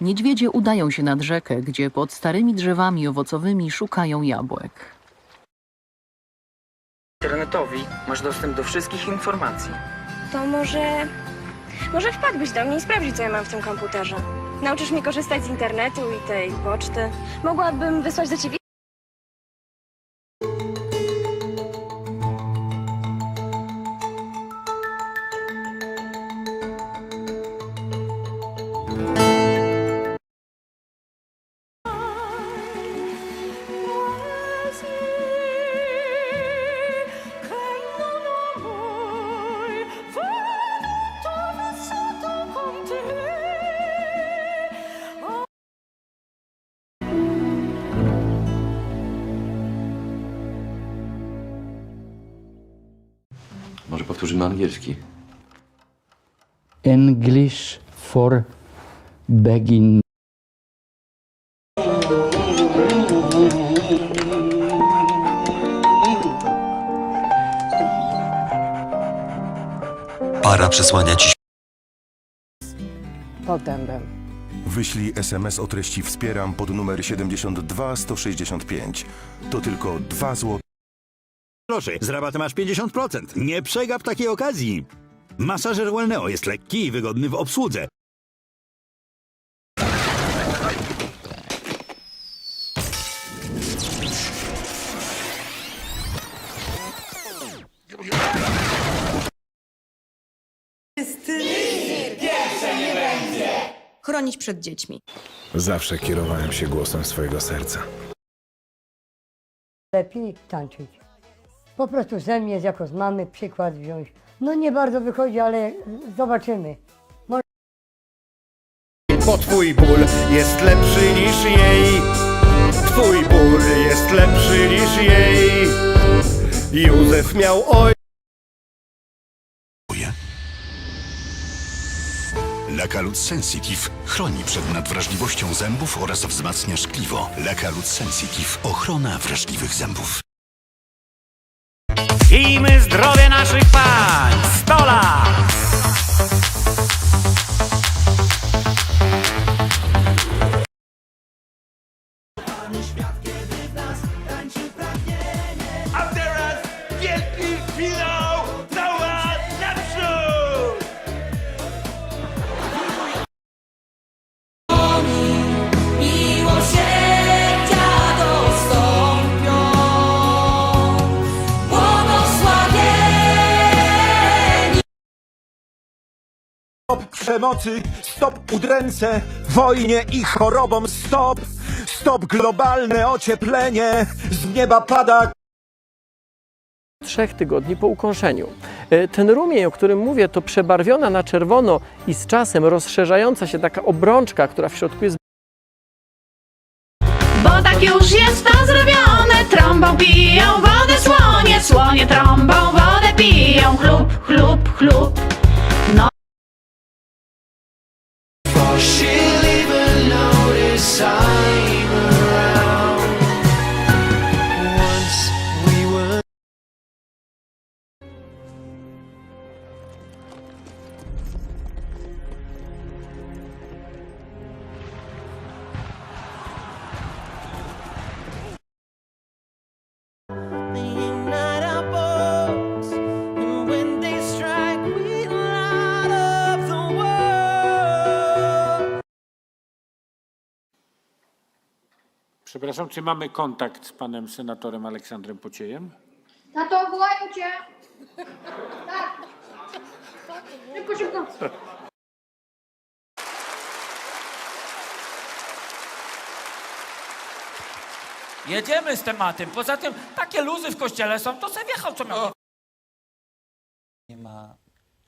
Niedźwiedzie udają się nad rzekę, gdzie pod starymi drzewami owocowymi szukają jabłek. Internetowi masz dostęp do wszystkich informacji. To może... Może wpadłbyś do mnie i sprawdzić, co ja mam w tym komputerze. Nauczysz mnie korzystać z internetu i tej poczty. Mogłabym wysłać do ciebie... powtórzymy angielski. English for begin. Para przesłania ci Potem Wyślij SMS o treści Wspieram pod numer 72 165. To tylko 2 zł. Proszę, z rabatem aż 50%. Nie przegap takiej okazji. Masażer Wellneo jest lekki i wygodny w obsłudze. Chronić przed dziećmi. Zawsze kierowałem się głosem swojego serca. lepiej tańczyć. Po prostu ze mnie jako z mamy przykład wziąć. No nie bardzo wychodzi, ale zobaczymy. Bo twój ból jest lepszy niż jej. Twój ból jest lepszy niż jej. Józef miał oj. Lekalut Sensitive chroni przed nadwrażliwością zębów oraz wzmacnia szkliwo. Lekalut Sensitive ochrona wrażliwych zębów. Pijmy zdrowie naszych pań! Stola! Stop przemocy, stop udręce, wojnie i chorobom, stop! Stop globalne ocieplenie, z nieba pada Trzech tygodni po ukąszeniu. E, Ten rumień, o którym mówię, to przebarwiona na czerwono i z czasem rozszerzająca się taka obrączka, która w środku jest Bo tak już jest to zrobione. Trąbą piją wodę słonie, słonie trąbą wodę piją. Chlub, chlub, chlub. she Przepraszam, czy mamy kontakt z panem senatorem Aleksandrem Pociejem? Tato, wołają cię! Tak! Szybko, szybko! Jedziemy z tematem. Poza tym takie luzy w kościele są, to sobie wjechał, co miał. Nie ma,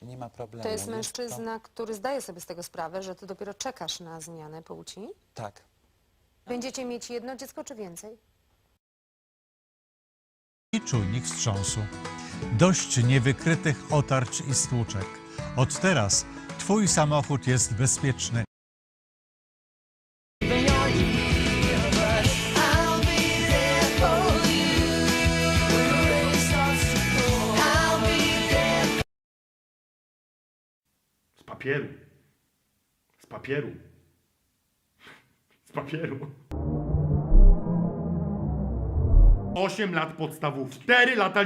nie ma problemu. To jest mężczyzna, który zdaje sobie z tego sprawę, że ty dopiero czekasz na zmianę płci. Tak. Będziecie mieć jedno dziecko czy więcej? I czujnik wstrząsu. Dość niewykrytych otarć i stłuczek. Od teraz twój samochód jest bezpieczny. z papieru. Z papieru. Z papieru. 8 lat podstawówki, 4 lata